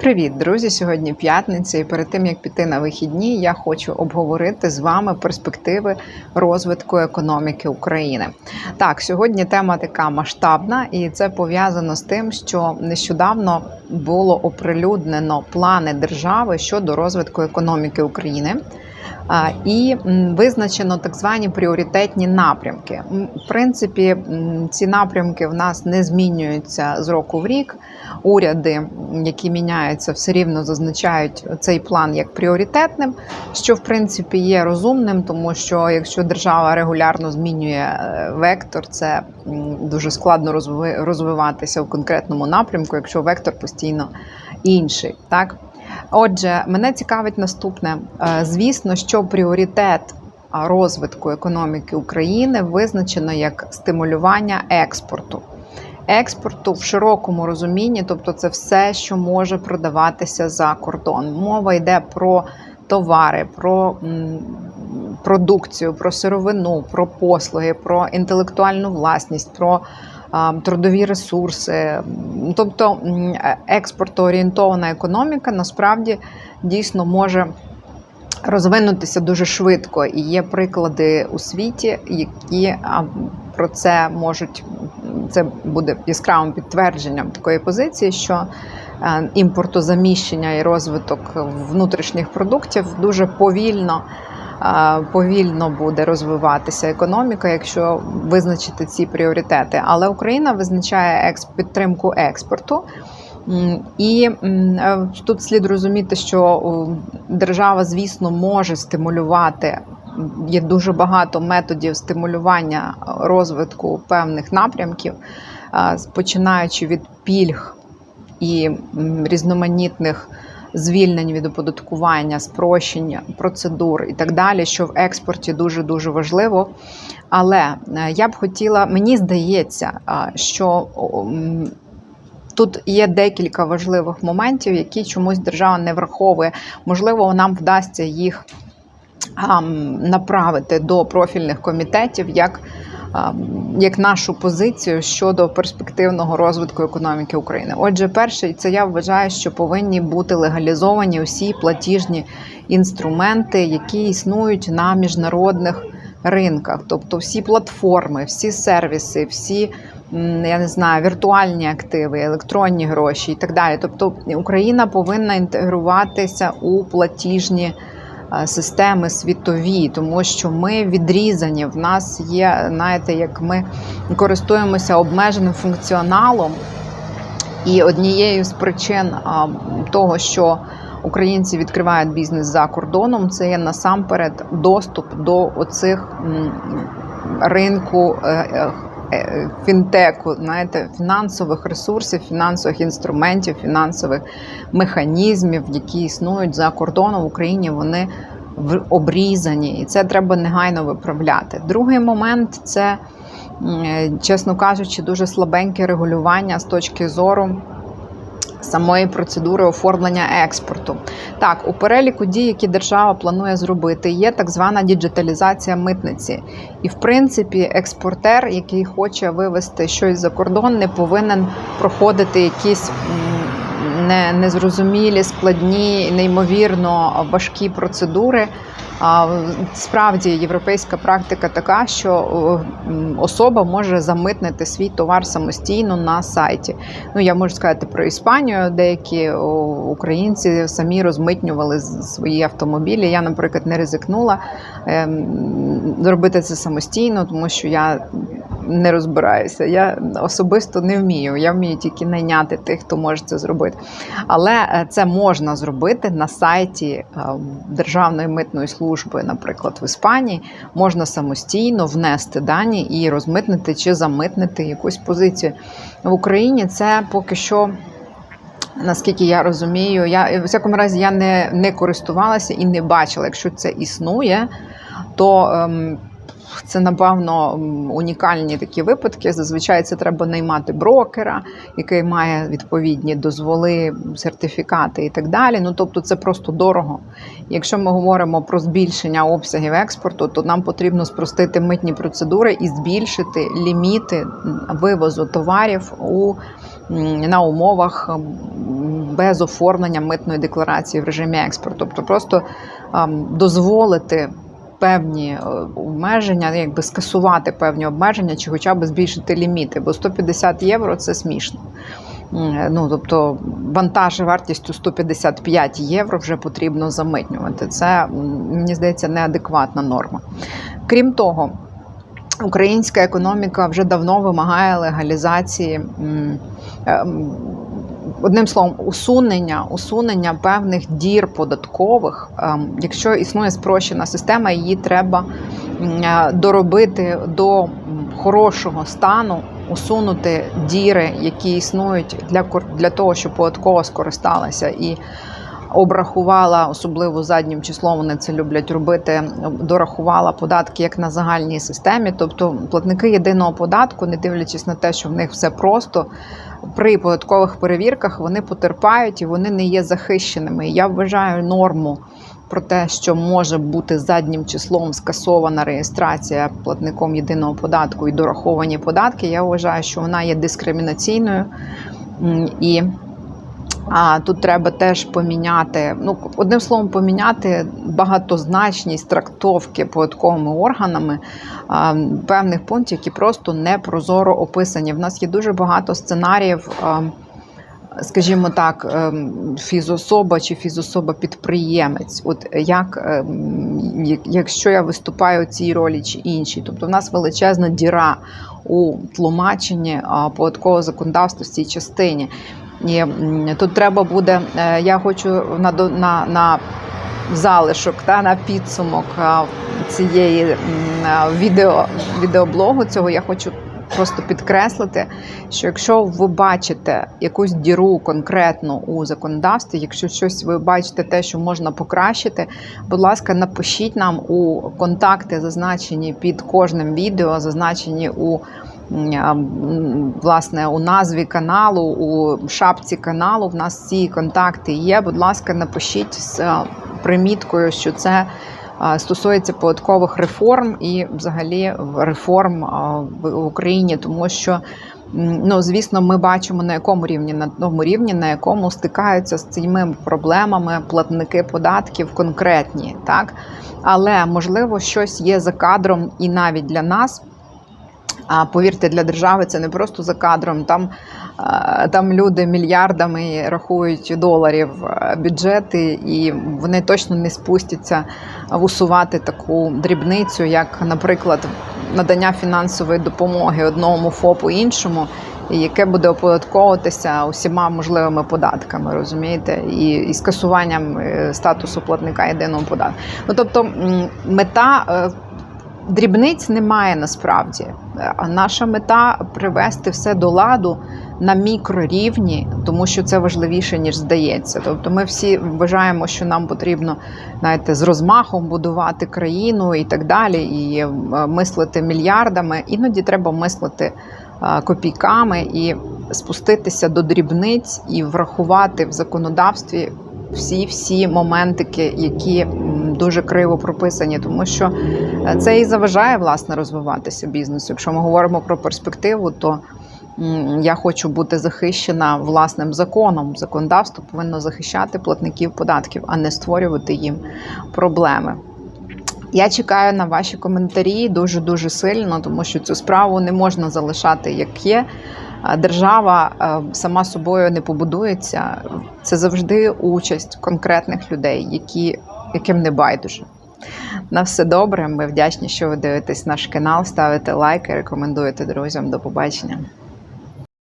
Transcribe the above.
Привіт, друзі! Сьогодні п'ятниця, і перед тим як піти на вихідні, я хочу обговорити з вами перспективи розвитку економіки України. Так, сьогодні тема така масштабна, і це пов'язано з тим, що нещодавно було оприлюднено плани держави щодо розвитку економіки України. І визначено так звані пріоритетні напрямки. В принципі, ці напрямки в нас не змінюються з року в рік. Уряди, які міняються, все рівно зазначають цей план як пріоритетним, що в принципі є розумним, тому що якщо держава регулярно змінює е, вектор, це дуже складно розви- розвиватися в конкретному напрямку, якщо вектор постійно інший. Так? Отже, мене цікавить наступне. Е, Звісно, що пріоритет розвитку економіки України визначено як стимулювання експорту. Експорту в широкому розумінні, тобто це все, що може продаватися за кордон. Мова йде про товари, про продукцію, про сировину, про послуги, про інтелектуальну власність, про трудові ресурси. Тобто е- експортоорієнтована економіка насправді дійсно може розвинутися дуже швидко. І є приклади у світі, які про це можуть це буде яскравим підтвердженням такої позиції, що е, імпортозаміщення і розвиток внутрішніх продуктів дуже повільно. Е, Повільно буде розвиватися економіка, якщо визначити ці пріоритети. Але Україна визначає підтримку експорту. І е, тут слід розуміти, що держава, звісно, може стимулювати. Є дуже багато методів стимулювання розвитку певних напрямків, а, починаючи від пільг і різноманітних звільнень від оподаткування, спрощення процедур і так далі, що в експорті дуже дуже важливо. Але е, я б хотіла, мені здається, що Тут є декілька важливих моментів, які чомусь держава не враховує. Можливо, нам вдасться їх направити до профільних комітетів як, як нашу позицію щодо перспективного розвитку економіки України. Отже, перше, це я вважаю, що повинні бути легалізовані усі платіжні інструменти, які існують на міжнародних ринках, тобто всі платформи, всі сервіси, всі. Я не знаю, віртуальні активи, електронні гроші і так далі. Тобто Україна повинна інтегруватися у платіжні системи світові, тому що ми відрізані. В нас є, знаєте, як ми користуємося обмеженим функціоналом, і однією з причин а, того, що українці відкривають бізнес за кордоном, це є насамперед доступ до оцих ринку. Е, Фінтеку, знаєте, фінансових ресурсів, фінансових інструментів, фінансових механізмів, які існують за кордоном в Україні, вони в- обрізані, і це треба негайно виправляти. Другий момент це, е, чесно кажучи, дуже слабеньке регулювання з точки зору. Самої процедури оформлення експорту. Так, у переліку дій, які держава планує зробити, є так звана діджиталізація митниці. І, в принципі, експортер, який хоче вивезти щось за кордон, не повинен проходити якісь не, незрозумілі, складні, неймовірно важкі процедури. Справді європейська практика така, що особа може замитнити свій товар самостійно на сайті. Ну, я можу сказати про Іспанію. Деякі українці самі розмитнювали свої автомобілі. Я, наприклад, не ризикнула ем, зробити це самостійно, тому що я не розбираюся. Я особисто не вмію. Я вмію тільки найняти тих, хто може це зробити. Але е, це можна зробити на сайті е, Державної митної служби, наприклад, в Іспанії. Можна самостійно внести дані і розмитнити чи замитнити якусь позицію. В Україні це поки що. Наскільки я розумію, я в всякому разі я не, не користувалася і не бачила. Якщо це існує, то ем, це напевно унікальні такі випадки. Зазвичай це треба наймати брокера, який має відповідні дозволи, сертифікати і так далі. Ну тобто, це просто дорого. Якщо ми говоримо про збільшення обсягів експорту, то нам потрібно спростити митні процедури і збільшити ліміти вивозу товарів у на умовах без оформлення митної декларації в режимі експорту, тобто просто дозволити певні е, обмеження, якби скасувати певні обмеження, чи хоча б збільшити ліміти, бо 150 євро це смішно. Ну, тобто вантаж вартістю 155 євро вже потрібно замитнювати. Це, мені здається, неадекватна норма. Крім того, українська економіка вже давно вимагає легалізації. Одним словом, усунення, усунення певних дір податкових. Ем, Якщо існує спрощена система, її треба е, доробити до хорошого стану, усунути діри, які існують для для того, щоб податкова скористалася і обрахувала, особливо заднім числом вони це люблять робити, дорахувала податки як на загальній системі. Тобто платники єдиного податку, не дивлячись на те, що в них все просто. При податкових перевірках вони потерпають і вони не є захищеними. Я вважаю норму про те, що може бути заднім числом скасована реєстрація платником єдиного податку і дораховані податки. Я вважаю, що вона є дискримінаційною і. А тут треба теж поміняти, ну одним словом, поміняти багатозначність трактовки податковими органами а, певних пунктів, які просто не прозоро описані. В нас є дуже багато сценаріїв. а, Скажімо так, ем, фізособа чи фізособа-підприємець. От як ем, якщо я виступаю у цій ролі чи іншій, тобто в нас величезна діра у тлумаченні податкового законодавства в цій частині. І тут треба буде, е, я хочу на, на, на залишок, та, на підсумок цієї відео, відеоблогу цього я хочу просто підкреслити, що якщо ви бачите якусь діру конкретну у законодавстві, якщо щось ви бачите те, що можна покращити, будь ласка, напишіть нам у контакти, зазначені під кожним відео, зазначені у власне у назві каналу, у шапці каналу. В нас ці контакти є. Будь ласка, напишіть з приміткою, що це. Стосується податкових реформ і, взагалі, реформ в в Україні, тому що ну звісно, ми бачимо на якому рівні на тому рівні, на якому стикаються з цими проблемами платники податків конкретні, так але можливо щось є за кадром, і навіть для нас. А повірте, для держави це не просто за кадром. Там, е, там люди мільярдами рахують доларів е, бюджети, і вони точно не спустяться усувати таку дрібницю, як, наприклад, надання фінансової допомоги одному ФОПу іншому, яке буде оподатковуватися усіма можливими податками, розумієте, і, і скасуванням е, статусу платника єдиного податку. Ну тобто мета. Е, Дрібниць немає насправді. А наша мета привести все до ладу на мікрорівні, тому що це важливіше ніж здається. Тобто, ми всі вважаємо, що нам потрібно знаєте, з розмахом будувати країну і так далі, і е, мислити мільярдами. Іноді треба мислити е, копійками і спуститися до дрібниць і врахувати в законодавстві всі всі моментики, які дуже криво прописані, тому що е, це і заважає власне розвиватися бізнесу. Якщо ми говоримо про перспективу, то я хочу бути захищена власним законом. Законодавство повинно захищати платників податків, а не створювати їм проблеми. Я чекаю на ваші коментарі дуже дуже сильно, тому що цю справу не можна залишати як є. Держава е, сама собою не побудується. Це завжди участь конкретних людей, які, яким не байдуже. На все добре. Ми вдячні, що ви дивитесь наш канал, ставите лайки, рекомендуєте друзям. До побачення.